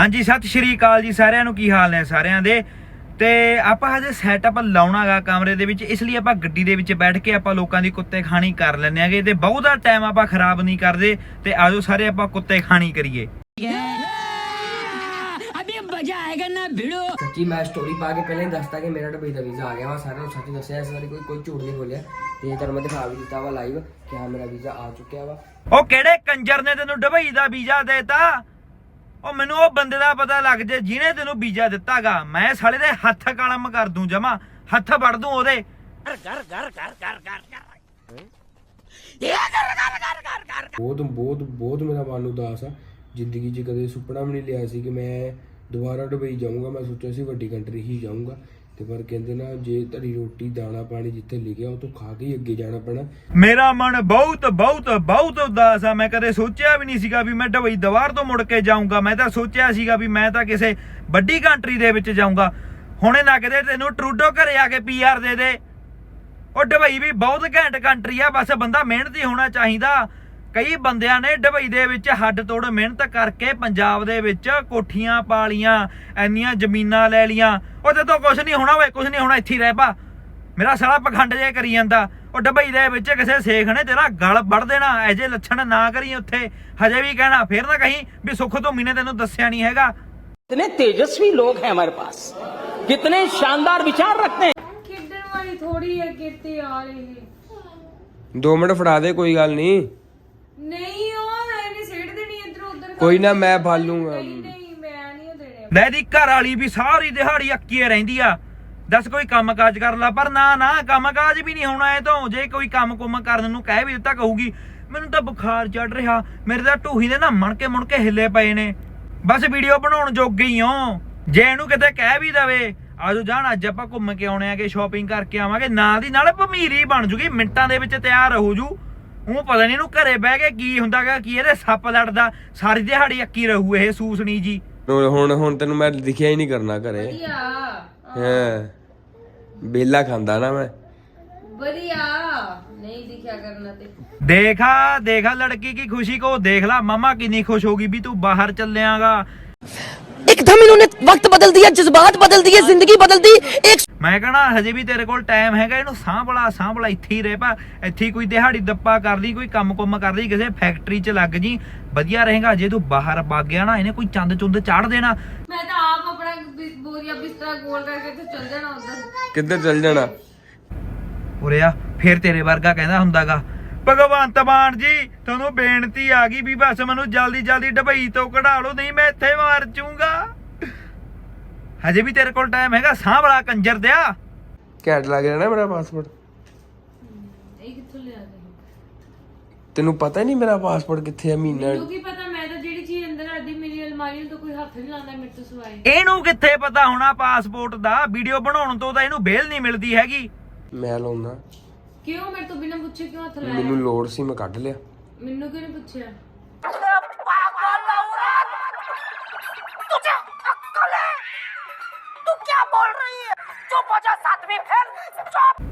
ਹਾਂਜੀ ਸਤਿ ਸ਼੍ਰੀ ਅਕਾਲ ਜੀ ਸਾਰਿਆਂ ਨੂੰ। ਕੀ ਹਾਲ ਨੇ ਸਾਰਿਆਂ ਦੇ? ਤੇ ਆਪਾਂ ਹਜੇ ਸੈਟਅਪ ਲਾਉਣਾਗਾ ਕਮਰੇ ਦੇ ਵਿੱਚ ਇਸ ਲਈ ਆਪਾਂ ਗੱਡੀ ਦੇ ਵਿੱਚ ਬੈਠ ਕੇ ਆਪਾਂ ਲੋਕਾਂ ਦੀ ਕੁੱਤੇ ਖਾਣੀ ਕਰ ਲੈਂਦੇ ਆਗੇ ਤੇ ਬਹੁਤਾ ਟਾਈਮ ਆਪਾਂ ਖਰਾਬ ਨਹੀਂ ਕਰਦੇ। ਤੇ ਆਜੋ ਸਾਰੇ ਆਪਾਂ ਕੁੱਤੇ ਖਾਣੀ ਕਰੀਏ। ਅਬੇ ਮਜ਼ਾ ਆਏਗਾ ਨਾ ਭਿੜੋ। ਸੱਚੀ ਮੈਂ ਸਟੋਰੀ ਪਾ ਕੇ ਪਹਿਲਾਂ ਹੀ ਦੱਸਤਾ ਕਿ ਮੇਰਾ ਦੁਬਈ ਦਾ ਵੀਜ਼ਾ ਆ ਗਿਆ ਵਾ। ਸਾਰਿਆਂ ਸੱਚੀ ਦੱਸਿਆ ਇਸ ਵਾਰੀ ਕੋਈ ਕੋਈ ਝੂਠ ਨਹੀਂ ਬੋਲਿਆ। ਤੇ ਤੁਹਾਨੂੰ ਮੈਂ ਦਿਖਾ ਵੀ ਦਿੱਤਾ ਵਾ ਲਾਈਵ ਕਿ ਹਾਂ ਮੇਰਾ ਵੀਜ਼ਾ ਆ ਚੁੱਕਿਆ ਵਾ। ਉਹ ਕਿਹੜੇ ਕੰਜਰ ਨੇ ਤੈਨੂੰ ਡਬਈ ਦਾ ਵੀਜ਼ਾ ਦੇਤਾ? ਉਹ ਮੈਨੂੰ ਉਹ ਬੰਦੇ ਦਾ ਪਤਾ ਲੱਗ ਜੇ ਜਿਹਨੇ ਤੈਨੂੰ ਵੀਜ਼ਾ ਦਿੱਤਾਗਾ ਮੈਂ ਸਾਲੇ ਦੇ ਹੱਥ ਕਲਮ ਕਰ ਦੂੰ ਜਮਾ ਹੱਥ ਵੜ ਦੂੰ ਉਹਦੇ। ਬਹੁਤ ਬਹੁਤ ਬਹੁਤ ਮੇਰਾ ਮਨ ਉਦਾਸ ਆ। ਜ਼ਿੰਦਗੀ 'ਚ ਕਦੇ ਸੁਪਨਾ ਵੀ ਨਹੀਂ ਲਿਆ ਸੀ ਕਿ ਮੈਂ ਦੁਬਾਰਾ ਦੁਬਈ ਜਾਊਂਗਾ। ਮੈਂ ਸੋਚਿਆ ਸੀ ਵੱਡੀ ਕੰਟਰੀ ਹੀ ਜਾਊਂਗਾ। ਤੇ ਪਰ ਕਹਿੰਦੇ ਨਾ, ਜੇ ਤੁਹਾਡੀ ਰੋਟੀ, ਦਾਣਾ, ਪਾਣੀ ਜਿੱਥੇ ਲਿਖਿਆ, ਉਹ ਤੋਂ ਖਾ ਕੇ ਹੀ ਅੱਗੇ ਜਾਣਾ ਪੈਣਾ। ਮੇਰਾ ਮਨ ਬਹੁਤ ਬਹੁਤ ਬਹੁਤ ਉਦਾਸ ਆ। ਮੈਂ ਕਦੇ ਸੋਚਿਆ ਵੀ ਨਹੀਂ ਸੀਗਾ ਵੀ ਮੈਂ ਡਬਈ ਦੁਬਾਰ ਤੋਂ ਮੁੜ ਕੇ ਜਾਊਂਗਾ। ਮੈਂ ਤਾਂ ਸੋਚਿਆ ਸੀਗਾ ਵੀ ਮੈਂ ਤਾਂ ਕਿਸੇ ਵੱਡੀ ਕੰਟਰੀ ਦੇ ਵਿੱਚ ਜਾਊਂਗਾ। ਹੁਣੇ ਨਾ ਕਿਤੇ ਤੈਨੂੰ ਟਰੂਡੋ ਘਰੇ ਆ ਕੇ ਪੀਆਰ ਦੇ ਦੇ। ਉਹ ਡਬਈ ਵੀ ਬਹੁਤ ਘੈਂਟ ਕੰਟਰੀ ਆ। ਬਸ ਬੰਦਾ ਮਿਹਨਤੀ ਹੋਣਾ ਚਾਹੀਦਾ। ਕਈ ਬੰਦਿਆਂ ਨੇ ਡਬਈ ਦੇ ਵਿੱਚ ਹੱਡ ਤੋੜ ਮਿਹਨਤ ਕਰਕੇ ਪੰਜਾਬ ਦੇ ਵਿੱਚ ਕੋਠੀਆਂ ਪਾ ਲੀਆਂ ਐਨੀਆਂ ਜ਼ਮੀਨਾਂ ਲੈ ਲੀਆਂ। ਉਹ ਜਦੋਂ ਕੁਝ ਨਹੀਂ ਹੋਣਾ ਓਏ ਕੁਝ ਨਹੀਂ ਹੋਣਾ ਇੱਥੇ ਰਹਿ ਪਾ। ਮੇਰਾ ਸਾਲਾ ਪਖੰਡ ਜੇ ਕਰੀ ਜਾਂਦਾ। ਉਹ ਡਬਈ ਦੇ ਵਿੱਚ ਕਿਸੇ ਸੇਖ ਨੇ ਤੇਰਾ ਗਲ ਵੱਢ ਦੇਣਾ ਐਜੇ ਲੱਛਣ ਨਾ ਕਰੀ ਉੱਥੇ। ਹਜੇ ਵੀ ਕਹਿਣਾ ਫੇਰ ਨਾ ਕਹੀਂ ਵੀ ਸੁੱਖ ਤੋਂ ਮੀਨੇ ਤੈਨੂੰ ਦੱਸਿਆ ਨਹੀਂ ਹੈਗਾ। ਇਤਨੇ ਤੇਜਸਵੀ ਲੋਕ ਹੈ ਹਮਾਰੇ ਪਾਸ। ਕਿਤਨੇ ਸ਼ਾਨਦਾਰ ਵਿਚਾਰ ਰੱਖਦੇ ਖੇਡਣ ਵਾਲੀ ਥੋੜੀ ਹੈ ਕਿਤੇ ਆ ਰਹੀ 2 ਮਿੰਟ ਫੜਾ ਦੇ ਕੋਈ ਗੱਲ ਨਹੀਂ। ਨਹੀਂ ਉਹ ਐਵੇਂ ਸਿੱਟ ਦੇਣੀ ਇੱਧਰ ਉੱਧਰ ਕੋਈ ਨਾ ਮੈਂ ਫੜ ਲੂੰਗਾ ਨਹੀਂ ਨਹੀਂ ਮੈਂ ਨਹੀਂ ਉਹ ਦੇਣੇ। ਲੈ ਦੀ ਘਰ ਵਾਲੀ ਵੀ ਸਾਰੀ ਦਿਹਾੜੀ ਅੱਕੀਏ ਰਹਿੰਦੀ ਆ। ਦੱਸ ਕੋਈ ਕੰਮ ਕਾਜ ਕਰ ਲਾ ਪਰ ਨਾ ਨਾ ਕੰਮ ਕਾਜ ਵੀ ਨਹੀਂ ਹੋਣਾ ਇਹ ਤੋਂ। ਜੇ ਕੋਈ ਕੰਮ ਕੁੰਮ ਕਰਨ ਨੂੰ ਕਹਿ ਵੀ ਦਿੱਤਾ ਕਹੂਗੀ ਮੈਨੂੰ ਤਾਂ ਬੁਖਾਰ ਚੜ ਰਿਹਾ। ਮੇਰੇ ਤਾਂ ਢੂਹੀ ਦੇ ਨਾ ਮਣ ਕੇ ਮੁਣ ਕੇ ਹਿੱਲੇ ਪਏ ਨੇ। ਬਸ ਵੀਡੀਓ ਬਣਾਉਣ ਜੋਗੇ ਹੀ ਹੋ ਜੇ ਇਹਨੂੰ ਕਿਤੇ ਕਹਿ ਵੀ ਦਵੇ ਆਜੋ ਜਾਣ ਅੱਜ ਆਪਾਂ ਘੁੰਮ ਕੇ ਆਉਣੇ ਆਗੇ ਸ਼ਾਪਿੰਗ ਕਰਕੇ ਆਵਾਂਗੇ। ਨਾਲ ਦੀ ਨਾਲ ਭਮੀਰੀ ਬਣ ਜੂਗੀ ਮਿੰਟਾਂ ਦੇ ਵਿੱਚ ਤਿਆਰ ਹੋ ਜੂ। ਹੂੰ ਪਤਾ ਨਹੀਂ ਇਹਨੂੰ ਘਰੇ ਬਹਿ ਕੇ ਕੀ ਹੁੰਦਾਗਾ ਕੀ ਇਹਦੇ ਸੱਪ ਲੜਦਾ ਸਾਰੀ ਦਿਹਾੜੀ ਅੱਕੀ ਰਹੂ ਇਹ ਸੂਸਣੀ ਜੀ। ਹੁਣ ਹੁਣ ਤੈਨੂੰ ਮੈਂ ਦਿਖਿਆ ਹੀ ਨਹੀਂ ਕਰਨਾ ਘਰੇ। ਵਧੀਆ। ਹਾਂ। ਬੇਲਾ ਖਾਂਦਾ ਨਾ ਮੈਂ। ਵਧੀਆ। ਨਹੀਂ ਦਿਖਿਆ ਕਰਨਾ ਤੇ। ਦੇਖਾ ਦੇਖਾ ਲੜਕੀ ਕੀ ਖੁਸ਼ੀ ਕੋ ਦੇਖ ਲਾ ਮਮਾ ਕਿੰਨੀ ਖੁਸ਼ ਹੋਗੀ ਵੀ ਤੂੰ ਬਾਹਰ ਚੱਲਿਆਗਾ। एकदम इन्होंने वक्त बदल दिया जज्बात बदल दिए जिंदगी बदल दी एक ਮੈਂ ਕਹਣਾ ਹਜੇ ਵੀ ਤੇਰੇ ਕੋਲ ਟਾਈਮ ਹੈਗਾ ਇਹਨੂੰ ਸਾਂਭਲਾ ਸਾਂਭਲਾ ਇੱਥੇ ਹੀ ਰਹਿ ਪਾ ਇੱਥੇ ਹੀ ਕੋਈ ਦਿਹਾੜੀ ਦੱਪਾ ਕਰਦੀ ਕੋਈ ਕੰਮ ਕੁੰਮ ਕਰਦੀ ਕਿਸੇ ਫੈਕਟਰੀ 'ਚ ਲੱਗ ਜੀ ਵਧੀਆ ਰਹੇਗਾ ਜੇ ਤੂੰ ਬਾਹਰ ਵਗ ਗਿਆ ਨਾ ਇਹਨੇ ਕੋਈ ਚੰਦ ਚੁੰਦ ਚਾੜ ਦੇਣਾ ਮੈਂ ਤਾਂ ਆਪ ਆਪਣਾ ਬਿ- ਬੋਰੀਆ ਬਿਸਤਰਾ ਗੋਲ ਕਰਕੇ ਤੇ ਚੱਲ ਜਾਣਾ ਉਧਰ ਕਿੱਧਰ ਚੱਲ ਜਾਣਾ ਉਰਿਆ ਫਿਰ ਤੇਰੇ ਵਰਗਾ ਕਹਿੰਦਾ ਹੁੰਦਾਗਾ ਭਗਵੰਤ ਮਾਨ ਜੀ ਤੁਹਾਨੂੰ ਬੇਨਤੀ ਆ ਗਈ ਵੀ ਬਸ ਮੈਨੂੰ ਜਲਦੀ ਜਲਦੀ ਡਬਈ ਤੋਂ ਕਢਾ ਲਓ ਨਹੀਂ ਮੈਂ ਇੱਥੇ ਮਰ ਜਾਊਂਗਾ ਹਜੇ ਵੀ ਤੇਰੇ ਕੋਲ ਟਾਈਮ ਹੈਗਾ ਸਾਂਭਲਾ ਕੰਜਰ ਦਿਆ। ਘੈਂਟ ਲੱਗ ਰਿਹਾ ਨਾ ਮੇਰਾ ਪਾਸਪੋਰਟ ਇਹ ਕਿੱਥੋਂ ਲਿਆ ਤੈਨੂੰ? ਪਤਾ ਨਹੀਂ ਮੇਰਾ ਪਾਸਪੋਰਟ ਕਿੱਥੇ ਹੈ ਮਹੀਨਾ? ਮੈਨੂੰ ਕੀ ਪਤਾ ਮੈਂ ਤਾਂ ਜਿਹੜੀ ਚੀਜ਼ ਅੰਦਰ ਰੱਖਦੀ ਮੇਰੀ ਅਲਮਾਰੀ ਨੂੰ ਤਾਂ ਕੋਈ ਹੱਥ ਨਹੀਂ ਲਾਉਂਦਾ ਮੇਰੇ ਤੋਂ ਸਿਵਾਏ। ਇਹਨੂੰ ਕਿੱਥੇ ਪਤਾ ਹੋਣਾ ਪਾਸਪੋਰਟ ਦਾ? ਵੀਡੀਓ ਬਣਾਉਣ ਤੋਂ ਤਾਂ ਇਹਨੂੰ ਬੇਲ ਨਹੀਂ ਮਿਲਦੀ ਹੈਗੀ। ਮੈਂ ਲਾਉਣਾ ਕਿਉਂ ਮੇਰੇ ਤੋਂ ਬਿਨਾਂ ਪੁੱਛੇ ਕਿਉਂ ਹੱਥ ਲਾਇਆ? ਮੈਨੂੰ ਲੋੜ ਸੀ ਮੈਂ ਕੱਢ ਲਿਆ। ਮੈਨੂੰ ਕਿਉਂ ਨਹੀਂ ਪੁੱਛਿਆ?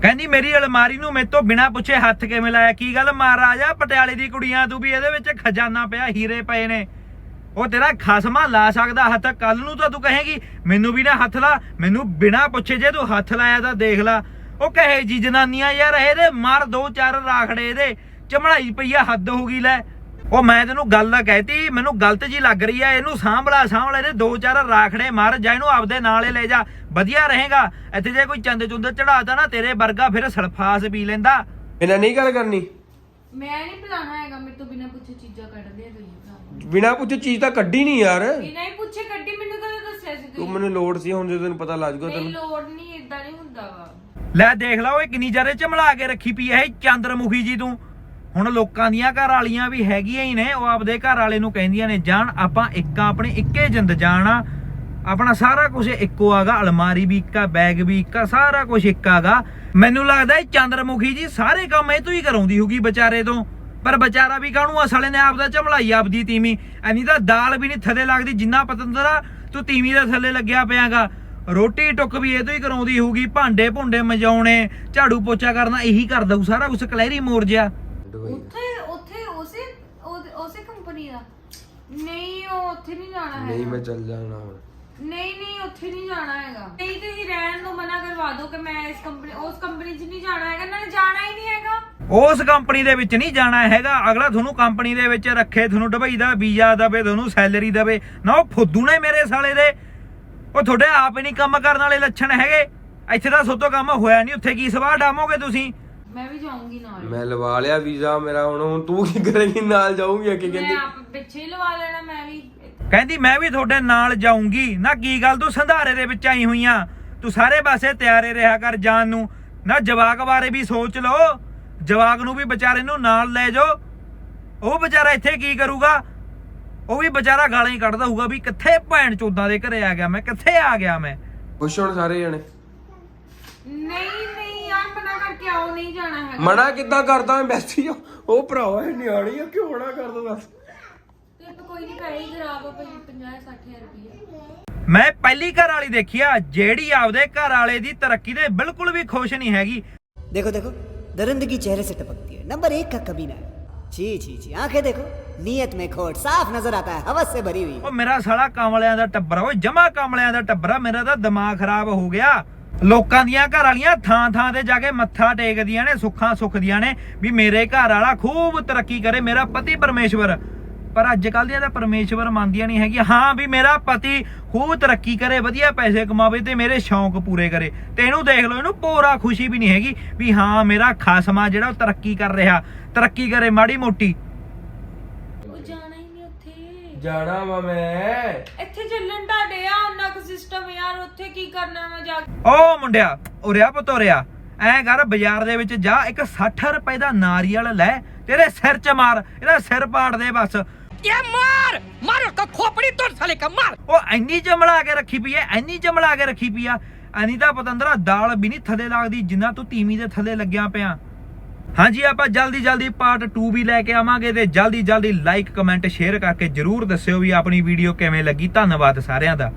ਕਹਿੰਦੀ ਮੇਰੀ ਅਲਮਾਰੀ ਨੂੰ ਮੇਰੇ ਤੋਂ ਬਿਨਾ ਪੁੱਛੇ ਹੱਥ ਕਿਵੇਂ ਲਾਇਆ? ਕੀ ਗੱਲ? ਮਹਾਰਾਜਾ ਪਟਿਆਲੇ ਦੀ ਕੁੜੀਆਂ ਤੂੰ ਵੀ ਇਹਦੇ ਵਿੱਚ ਖਜ਼ਾਨਾ ਪਿਆ ਹੀਰੇ ਪਏ ਨੇ। ਉਹ ਤੇਰਾ ਖਸਮਾ ਲਾ ਸਕਦਾ ਹੱਥ ਕੱਲ ਨੂੰ ਤਾਂ ਤੂੰ ਕਹੇਗੀ ਮੈਨੂੰ ਵੀ ਨਾ ਹੱਥ ਲਾ ਮੈਨੂੰ ਬਿਨਾ ਪੁੱਛੇ ਜੇ ਤੂੰ ਹੱਥ ਲਾਇਆ ਤਾਂ ਦੇਖ ਲਾ। ਉਹ ਕਹੇ ਜੀ ਜਨਾਨੀਆਂ ਯਾਰ ਇਹਦੇ ਮਾਰ ਦੋ ਚਾਰ ਰਾਖੜੇ ਇਹਦੇ। ਚਮੜਾਈ ਪਈਆ ਹੱਦ ਹੋ ਗਈ ਲੈ। ਉਹ ਮੈਂ ਤੈਨੂੰ ਗੱਲ ਤਾਂ ਕਹਿਤੀ ਮੈਨੂੰ ਗਲਤ ਜੀ ਲੱਗ ਰਹੀ ਆ ਇਹਨੂੰ ਸਾਂਭਲਾ ਸਾਂਭਲਾ ਇਹਦੇ ਦੋ ਚਾਰ ਰਾਖੜੇ ਮਾਰ ਜਾ ਇਹਨੂੰ ਆਪਦੇ ਨਾਲ ਹੀ ਲੈ ਜਾ। ਵਧੀਆ ਰਹੇਗਾ। ਇੱਥੇ ਜੇ ਕੋਈ ਚੰਦ ਚੁੰਦ ਚੜਾਤਾ ਨਾ ਤੇਰੇ ਵਰਗਾ ਫਿਰ ਸਲਫਾਸ ਪੀ ਲੈਂਦਾ। ਇਹਨਾਂ ਨਹੀਂ ਗੱਲ ਕਰਨੀ। ਮੈਂ ਨਹੀਂ ਬੁਲਾਣਾ ਹੈਗਾ ਮੇਰੇ ਤੋਂ ਬਿਨਾਂ ਪੁੱਛੇ ਚੀਜ਼ਾਂ ਕੱਢਦੀਆਂ ਤੁਸੀਂ ਭਰਾ। ਬਿਨਾ ਪੁੱਛੇ ਚੀਜ਼ ਤਾਂ ਕੱਢੀ ਨਹੀਂ ਯਾਰ। ਬਿਨਾਂ ਹੀ ਪੁੱਛੇ ਕੱਢੀ ਮੈਨੂੰ ਕਦੇ ਦੱਸਿਆ ਸੀ ਤੂੰ ਮੈਨੂੰ ਲੋੜ ਸੀ ਹੁਣ ਜਦੋਂ ਤੈਨੂੰ ਪਤਾ ਲੱਗ ਗਿਆ ਨਹੀਂ ਤੈਨੂੰ ਲੋੜ ਨਹੀਂ ਇਦਾਂ ਨਹੀਂ ਹੁੰਦਾ ਵਾ। ਲੈ ਦੇਖ ਲਾ ਓਏ ਕਿੰਨੀ ਜਾਰੇ ਚਮਲਾ ਕੇ ਰੱਖੀ ਪਈ ਐ ਇਹ ਚੰਦਰਮੁਖੀ ਜੀ ਤੂੰ। ਹੁਣ ਲੋਕਾਂ ਦੀਆਂ ਘਰ ਵਾਲੀਆਂ ਵੀ ਹੈਗੀਆਂ ਹੀ ਨੇ ਉਹ ਆਪਦੇ ਘਰ ਵਾਲੇ ਨੂੰ ਕਹਿੰਦੀਆਂ ਨੇ ਜਾਣ ਆਪਾਂ ਇੱਕ ਆਪਣੀ ਇੱਕੇ ਜਿੰਦ ਜਾਣਾ ਆਪਣਾ ਸਾਰਾ ਕੁਝ ਇੱਕੋ ਆਗਾ ਅਲਮਾਰੀ ਵੀ ਇੱਕਾ ਬੈਗ ਵੀ ਇੱਕਾ ਸਾਰਾ ਕੁਝ ਇੱਕ ਆਗਾ। ਮੈਨੂੰ ਲੱਗਦਾ ਇਹ ਚੰਦਰਮੁਖੀ ਜੀ ਸਾਰੇ ਕੰਮ ਇਹ ਤੋਂ ਹੀ ਕਰਾਉਂਦੀ ਹੋਗੀ ਵਿਚਾਰੇ ਤੋਂ। ਪਰ ਵਿਚਾਰਾ ਵੀ ਕਾਹਨੂੰ ਆ ਸਾਲੇ ਨੇ ਆਪਦਾ ਚਮਲਾਈ ਆਪਦੀ ਤੀਵੀਂ। ਐਨੀ ਤਾਂ ਦਾਲ ਵੀ ਨਹੀਂ ਥੱਲੇ ਲੱਗਦੀ ਜਿੰਨਾ ਪਤੰਦਰਾ ਤੂੰ ਤੀਵੀਂ ਦੇ ਥੱਲੇ ਲੱਗਿਆ ਪਿਆਗਾ। ਰੋਟੀ ਟੁੱਕ ਵੀ ਇਹ ਤੋਂ ਹੀ ਕਰਾਉਂਦੀ ਹੋਊਗੀ ਭਾਂਡੇ ਭੁੰਡੇ ਮਜਾਉਣੇ ਝਾੜੂ ਪੋਚਾ ਕਰਨਾ ਇਹੀ ਕਰਦਾ ਹੂ ਸਾਰਾ ਕੁਝ ਕਲੈਰੀ ਮੋਰ ਜਿਆ ਉੱਥੇ ਉੱਥੇ ਉਸੇ ਉਹ- ਉਸੇ ਕੰਪਨੀ ਦਾ। ਨਹੀਂ ਉਹ ਉੱਥੇ ਨਹੀਂ ਜਾਣਾ ਨਹੀਂ ਹੈਗਾ ਮੈਂ ਚੱਲ ਜਾਣਾ ਹੁਣ। ਨਹੀਂ ਨਹੀਂ ਉੱਥੇ ਨਹੀਂ ਜਾਣਾ ਹੈਗਾ। ਨਹੀਂ ਤੁਸੀਂ ਰਹਿਣ ਨੂੰ ਮਨਾ ਕਰਵਾ ਦਿਓ ਕਿ ਮੈਂ ਇਸ ਕੰਪਨੀ ਉਸ ਕੰਪਨੀ 'ਚ ਨਹੀਂ ਜਾਣਾ ਹੈਗਾ ਨਾਲੇ ਜਾਣਾ ਹੀ ਨਹੀਂ ਹੈਗਾ। ਉਸ ਕੰਪਨੀ ਦੇ ਵਿੱਚ ਨਹੀਂ ਜਾਣਾ ਹੈਗਾ। ਅਗਲਾ ਤੁਹਾਨੂੰ ਕੰਪਨੀ ਦੇ ਵਿੱਚ ਰੱਖੇ ਤੁਹਾਨੂੰ ਦੁਬਈ ਦਾ ਵੀਜ਼ਾ ਦੇਵੇ ਤੁਹਾਨੂੰ ਸੈਲਰੀ ਦੇਵੇ। ਨਾ ਉਹ ਫੁੱਦੂ ਨੇ ਮੇਰੇ ਸਾਲੇ ਦੇ। ਉਹ ਤੁਹਾਡੇ ਆਪ ਹੀ ਨਹੀਂ ਕੰਮ ਕਰਨ ਵਾਲੇ ਲੱਛਣ ਹੈਗੇ। ਇੱਥੇ ਤਾਂ ਸੋਤੋਂ ਕੰਮ ਹੋਇਆ ਨਹੀਂ ਉੱਥੇ ਕੀ ਸਵਾਹ ਡਾਮੋਗੇ ਤੁਸੀਂ? ਮੈਂ ਵੀ ਜਾਊਂਗੀ ਨਾਲ। ਮੈਂ ਲਵਾ ਲਿਆ ਵੀਜ਼ਾ ਮੇਰਾ ਹੁਣ ਹੁਣ ਤੂੰ ਕੀ ਕਰੇਂਗੀ ਨਾਲ ਜਾਊਂਗੀ ਅੱਗੇ ਮੈਂ ਕਹਿੰਦੀ ਆਪ ਪਿੱਛੇ ਹੀ ਲਵਾ ਲੈਣਾ ਮੈਂ ਵੀ। ਕਹਿੰਦੀ ਮੈਂ ਵੀ ਤੁਹਾਡੇ ਨਾਲ ਜਾਊਂਗੀ। ਨਾ ਕੀ ਗੱਲ ਤੂੰ ਸੰਧਾਰੇ ਦੇ ਵਿੱਚ ਆਈ ਹੋਈਆਂ। ਤੂੰ ਸਾਰੇ ਪਾਸੇ ਤਿਆਰੇ ਰਿਹਾ ਕਰ ਜਾਣ ਨੂੰ। ਨਾ ਜਵਾਕ ਬਾਰੇ ਵੀ ਸੋਚ ਲਓ। ਜਵਾਗ ਨੂੰ ਵੀ ਵਿਚਾਰੇ ਨੂੰ ਨਾਲ ਲੈ ਜਾਓ। ਉਹ ਵਿਚਾਰਾ ਇੱਥੇ ਕੀ ਕਰੂਗਾ? ਉਹ ਵੀ ਵਿਚਾਰਾ ਗਾਲਾਂ ਹੀ ਕੱਢਦਾ ਹੋਊਗਾ ਵੀ ਕਿੱਥੇ ਭੈਣ ਚੋਦਾਂ ਦੇ ਘਰੇ ਆ ਗਿਆ ਮੈਂ ਕਿੱਥੇ ਆ ਗਿਆ ਮੈਂ? ਖੁਸ਼ ਸਾਰੇ ਜਣੇ। ਨਹੀਂ ਨਹੀਂ ਯਾਰ ਮਨਾ ਕਰਕੇ ਆਓ ਨਹੀਂ ਜਾਣਾ ਹੈਗਾ। ਮਨਾ ਕਿੱਦਾਂ ਕਰਦਾ ਵੈਸੀ ਉਹ ਭਰਾਵਾ ਇਹ ਨਿਆਣੀ ਆ ਕਿਉਂ ਹੋਣਾ ਕਰਦਾ ਦੱਸ। ਟਿਪ ਮੈਂ ਪਹਿਲੀ ਘਰ ਵਾਲੀ ਦੇਖੀ ਆ ਜਿਹੜੀ ਆਪਦੇ ਘਰ ਵਾਲੇ ਦੀ ਤਰੱਕੀ ਦੇ ਬਿਲਕੁਲ ਵੀ ਖੁਸ਼ ਨਹੀਂ ਹੈਗੀ। ਦੇਖੋ ਦੇਖੋ। दरिंदगी चेहरे से टपकती है नंबर एक का कभी ना छी छी छी आंखें देखो नीयत में खोट साफ नजर आता है हवस से भरी हुई ਉਹ ਮੇਰਾ ਸਾਲਾ ਕਾਮਲਿਆਂ ਦਾ ਟੱਬਰ ਆ ਓਏ ਜਮਾ ਕਾਮਲਿਆਂ ਦਾ ਟੱਬਰ ਆ ਮੇਰਾ ਤਾਂ ਦਿਮਾਗ ਖਰਾਬ ਹੋ ਗਿਆ ਲੋਕਾਂ ਦੀਆਂ ਘਰ ਵਾਲੀਆਂ ਥਾਂ ਥਾਂ ਤੇ ਜਾ ਕੇ ਮੱਥਾ ਟੇਕਦੀਆਂ ਨੇ ਸੁੱਖਾਂ ਸੁੱਖਦੀਆਂ ਨੇ ਵੀ ਮੇਰੇ ਘਰ ਵਾਲਾ ਖੂਬ ਤਰੱਕੀ ਕਰੇ ਮੇਰਾ ਪਤੀ ਪਰਮੇਸ਼ਵਰ ਪਰ ਅੱਜ ਕੱਲ ਦੀਆਂ ਤਾਂ ਪਰਮੇਸ਼ਵਰ ਮੰਨਦੀਆਂ ਨਹੀਂ ਹੈਗੀਆਂ। ਹਾਂ ਵੀ ਮੇਰਾ ਪਤੀ ਖੂਬ ਤਰੱਕੀ ਕਰੇ ਵਧੀਆ ਪੈਸੇ ਕਮਾਵੇ ਤੇ ਮੇਰੇ ਸ਼ੌਂਕ ਪੂਰੇ ਕਰੇ। ਤੇ ਇਹਨੂੰ ਦੇਖ ਲਓ ਇਹਨੂੰ ਪੂਰਾ ਖੁਸ਼ੀ ਵੀ ਨਹੀਂ ਹੈਗੀ ਵੀ ਹਾਂ ਮੇਰਾ ਖਾਸਮਾ ਜਿਹੜਾ ਉਹ ਤਰੱਕੀ ਕਰ ਰਿਹਾ। ਤਰੱਕੀ ਕਰੇ ਮਾੜੀ ਮੋਟੀ। ਉਹ ਜਾਣਾ ਹੀ ਨਹੀਂ ਉੱਥੇ। ਜਾਣਾ ਵਾ ਮੈਂ। ਇੱਥੇ ਚੱਲਣ ਤੁਹਾਡੇ ਆ ਉਹਨਾਂ ਕੋ ਸਿਸਟਮ ਯਾਰ ਉੱਥੇ ਕੀ ਕਰਨਾ ਮੈਂ ਜਾ ਕੇ? ਓ ਮੁੰਡਿਆ ਉਰਿਆ ਪਤੋਰਿਆ ਐ ਕਰ ਬਾਜ਼ਾਰ ਦੇ ਵਿੱਚ ਜਾ ਇੱਕ 60 ਰੁਪਏ ਦਾ ਨਾਰੀਅਲ ਲੈ ਤੇਰੇ ਸਿਰ 'ਚ ਮਾਰ ਇਹਦਾ ਸਿਰ ਪਾੜ ਦੇ ਬਸ। ਇਹ ਮਾਰ ਮਾਰ ਕਾ ਖੋਪੜੀ ਤੋੜ ਸਾਲੇ ਕਾ ਮਾਰ। ਉਹ ਐਨੀ ਜਮਲਾ ਕੇ ਰੱਖੀ ਪਈ ਐ ਐਨੀ ਜਮਲਾ ਕੇ ਰੱਖੀ ਪਈ ਆ। ਅਨੀਤਾ ਪਤੰਦਰਾ ਦਾਲ ਵੀ ਨਹੀਂ ਥੱਲੇ ਲੱਗਦੀ ਜਿੰਨਾ ਤੂੰ ਧੀਮੀ ਦੇ ਥੱਲੇ ਲੱਗਿਆ ਪਿਆ। ਹਾਂਜੀ ਆਪਾਂ ਜਲਦੀ ਜਲਦੀ ਪਾਰਟ 2 ਵੀ ਲੈ ਕੇ ਆਵਾਂਗੇ ਤੇ ਜਲਦੀ ਜਲਦੀ ਲਾਈਕ ਕਮੈਂਟ ਸ਼ੇਅਰ ਕਰਕੇ ਜਰੂਰ ਦੱਸਿਓ ਵੀ ਆਪਣੀ ਵੀਡੀਓ ਕਿਵੇਂ ਲੱਗੀ। ਧੰਨਵਾਦ ਸਾਰਿਆਂ ਦਾ।